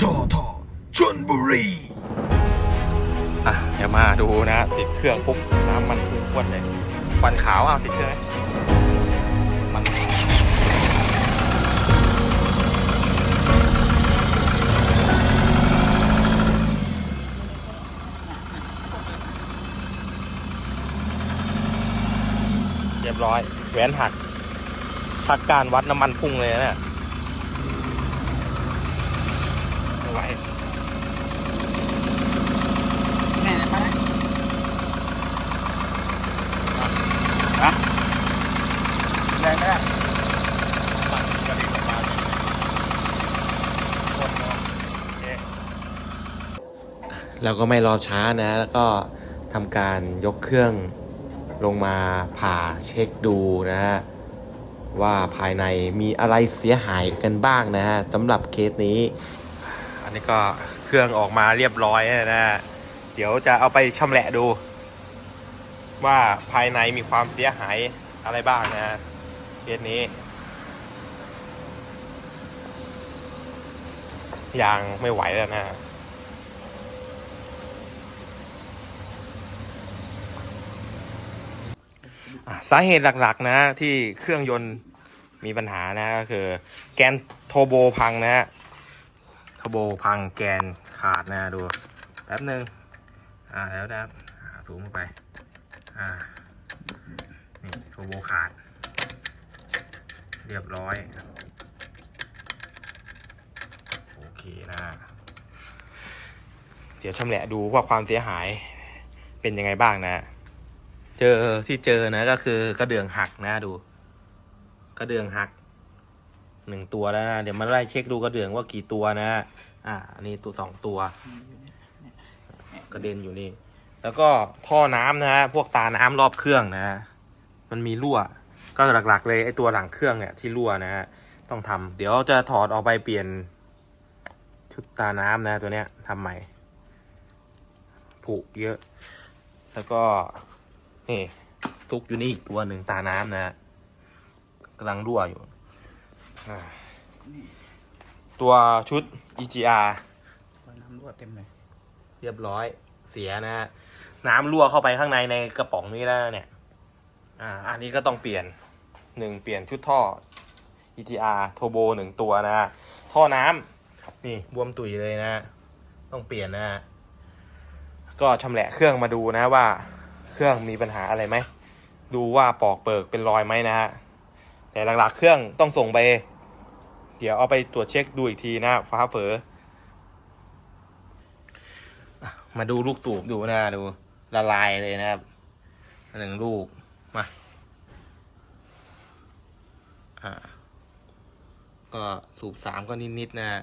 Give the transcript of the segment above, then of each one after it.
ทอทอชนบุรีอะเดี๋ยวมาดูนะติดเครื่องปุ๊บน้ำมันพุ่งพรวดเลยควันขาวเอาติดเครื่องไหมมันเรียบร้อยแหวนหักพักการวัดน้ำมันพุ่งเลยนะเนี่ย ไม่ไหวแม่ไปนะแรงไหมล่ะเราก็ไม่รอช้านะ แล้วก็ทำการยกเครื่องลงมาผ่าเช็คดูนะฮะว่าภายในมีอะไรเสียหายกันบ้างนะฮะสำหรับเคสนี้อั นนี้ก็เครื่องออกมาเรียบร้อยแล้วนะฮะเดี๋ยวจะเอาไปชำแหละดู ว่าภายในมีความเสียหายอะไรบ้างนะฮะเคสนี้ ยางไม่ไหวแล้วนะอะสาเหตุหลักๆ นะ ที่เครื่องยนต์มีปัญหานะก็คือ แกนโทโบพังนะฮะ ทโบพังแกนขาดนะดูแป๊บหนึ่งอ่าแล้วนะครับสูงไปอ่านี่โทโบขาด เรียบร้อย โอเคนะเดี๋ยวชำแหละดูว่าความเสียหายเป็นยังไงบ้างนะ เจอที่เจอนะก็คือกระเดื่องหักนะดู กระเดื่องหัก หนึ่งตัวแล้วนะเดี๋ยวมาไล่เช็คดูกระเดื่องว่ากี่ตัวนะ อ่าอันนี้ตัวสองตัว กระเด็นอยู่นี่ แล้วก็ท่อน้ำนะฮะพวกตาน้ำรอบเครื่องนะฮะมันมีรั่ว ก็หลักๆ เลยไอตัวหลังเครื่องเนี่ยที่รั่วนะฮะต้องทำเดี๋ยวจะถอดออกไปเปลี่ยน ชุดตาน้ำนะ ตัวเนี้ยทำใหม่ผุเยอะ แล้วก็นี่ซุกอยู่นี่อีกตัวหนึ่งตาน้ำนะฮะกำลังรั่วอยู่ ตัวชุด EGR น้ำรั่วเต็มเลย เรียบร้อย เสียนะฮะ น้ำรั่วเข้าไปข้างในในกระป๋องนี้แล้วเนี่ย อ่า อันนี้ก็ต้องเปลี่ยนหนึ่งเปลี่ยนชุดท่อ EGR โทโบหนึ่งตัวนะฮะ ท่อน้ำนี่บวมตุยเลยนะฮะต้องเปลี่ยนนะฮะ ก็ชำแหละเครื่องมาดูนะว่า เครื่องมีปัญหาอะไรไหม ดูว่าปอกเปิกเป็นรอยไหมนะฮะ แต่หลักๆ เครื่องต้องส่งไป เดี๋ยวเอาไปตรวจเช็คดูอีกทีนะฟ้าเฝอมาดูลูกสูบดูนะดูละลายเลยนะครับหนึ่งลูกมาอ่าก็สูบสามก็นิดๆนะฮะ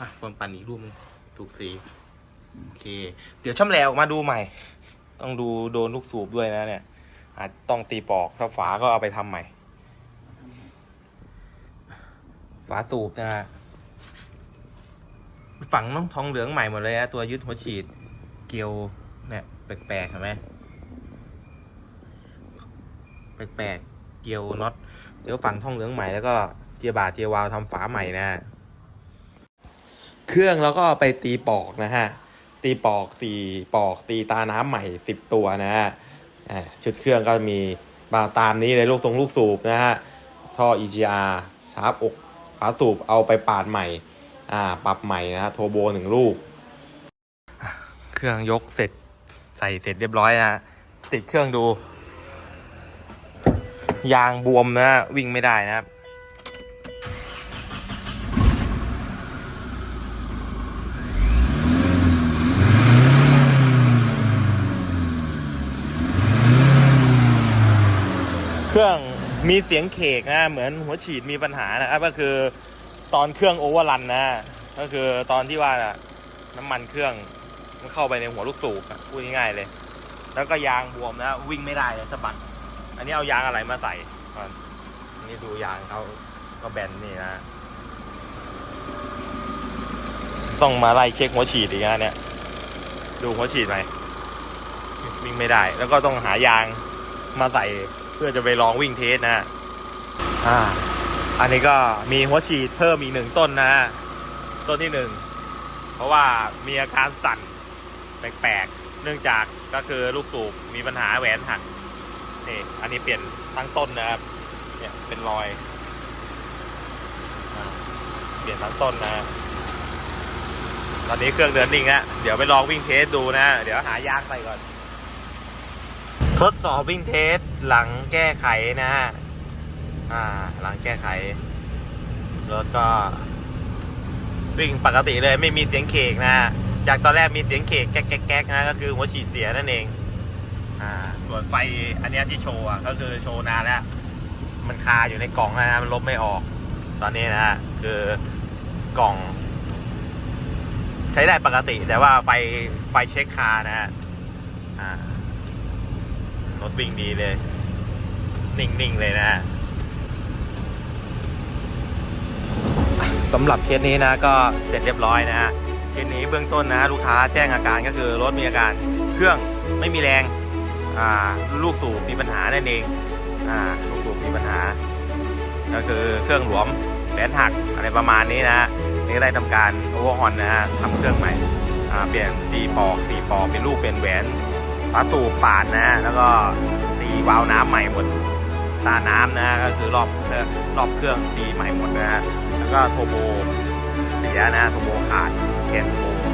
อะคนปั่นอีกรูปนึงถูกสีโอเค เดี๋ยวช่ำแหลออกมาดูใหม่ ต้องดูโดนลูกสูบด้วยนะเนี่ย อาจต้องตีปอกถ้าฝาก็เอาไปทำใหม่ ฝาสูบนะฮะฝังน้องทองเหลืองใหม่หมดเลยนะตัวยึดหัวฉีดเกลียวเนี่ยแปลกๆเห็นไหมแปลกๆเกลียวน็อตเดี๋ยวฝังทองเหลืองใหม่แล้วก็เจียบาเจียวาวทำฝาใหม่นะเครื่องเราก็เอาไปตีปอกนะฮะ ตีปอกสี่ปอกตีตาน้ำใหม่สิบตัวนะฮะ ชุดเครื่องก็มีมาตามนี้เลยลูกทรงลูกสูบนะฮะ ท่อ EGR ชาร์ปอกฝาสูบเอาไปปาดใหม่ อ่า ปรับใหม่นะฮะ โทโบหนึ่งลูก เครื่องยกเสร็จใส่เสร็จเรียบร้อยนะติดเครื่องดู ยางบวมนะวิ่งไม่ได้นะครับ รื่องมีเสียงเคกนะเหมือนหัวฉีดมีปัญหานะครับก็คือตอนเครื่องโอเวอร์รันนะก็คือตอนที่ว่าน้ำมันเครื่องมันเข้าไปในหัวลูกสูบพูดง่ายๆเลย แล้วก็ยางบวมนะวิ่งไม่ได้เลยสะบัดอันนี้เอายางอะไรมาใส่ก่อนอันนี่ดูยางเขาก็แบนนี่นะ ต้องมาไล่เช็คหัวฉีดอีกนะเนี่ย ดูหัวฉีดไหมวิ่งไม่ได้ แล้วก็ต้องหายางมาใส่ เพื่อจะไปลองวิ่งเทสนะอ่าอันนี้ก็มีหัวฉีดเพิ่มอีกหนึ่งต้นนะ ต้นที่หนึ่งเพราะว่ามีอาการสั่นแปลกๆ เนื่องจากก็คือลูกสูบมีปัญหาแหวนหักนี่อันนี้เปลี่ยนทั้งต้นนะครับเนี่ยเป็นรอยอเปลี่ยนทั้งต้นนะ ตอนนี้เครื่องเดินนิ่งแล้วเดี๋ยวไปลองวิ่งเทสดูนะ เดี๋ยวหายางใส่ก่อน ทดสอบวิ่งเทสหลังแก้ไขนะฮะ อ่า หลังแก้ไข รถก็ วิ่งปกติเลยไม่มีเสียงเคกนะฮะจากตอนแรกมีเสียงเคกแก๊กแก๊กนะก็คือหัวฉีดเสียนั่นเอง อ่า ส่วนไฟอันนี้ที่โชว์ก็คือโชว์นานแล้ว มันคาอยู่ในกล่องนะฮะมันลบไม่ออก ตอนนี้นะฮะคือกล่อง ใช้ได้ปกติ แต่ว่าไฟไฟเช็คคานะฮะ อ่า รถวิ่งดีเลย นิ่ง ๆ เลยนะสำหรับเคสนี้นะก็เสร็จเรียบร้อยนะฮะเคสนี้เบื้องต้นนะลูกค้าแจ้งอาการก็คือรถมีอาการเครื่องไม่มีแรงอ่าลูกสูบมีปัญหานั่นเองอ่าลูกสูบมีปัญหา ก็คือเครื่องหลวมแหวนหักอะไรประมาณนี้นะนี่ก็ได้ทำการโอเวอร์ฮอนนะฮะทำเครื่องใหม่อ่าเปลี่ยนตีปอกตีปอกเป็นลูกเป็นแหวน ฝาสูบปาดนะ แล้วก็ตีวาล์วน้ำใหม่หมดตาน้ำนะ ก็คือรอบเครื่องรอบเครื่องตีใหม่หมดนะแล้วก็โทโบเสียนะโทโบขาดเปลี่ยนโทโบ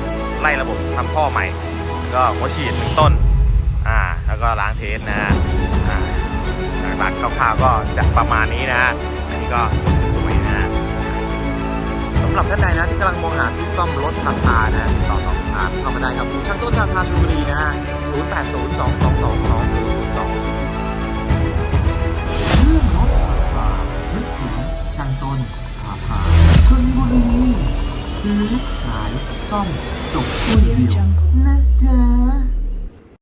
ไล่ระบบทำท่อใหม่ ก็หัวฉีดหนึ่งต้นอ่าแล้วก็ล้างเทสนะอ่าหลักๆคร่าวๆก็จะประมาณนี้นะอันนี้ก็ำหรับท่านใดนะที่กำลังมองหาที่ซ่อมรถทาทานะติดต่อสอบถามเข้ามาได้ครับช่างต้นทาทาชลบุรีนะฮะ 0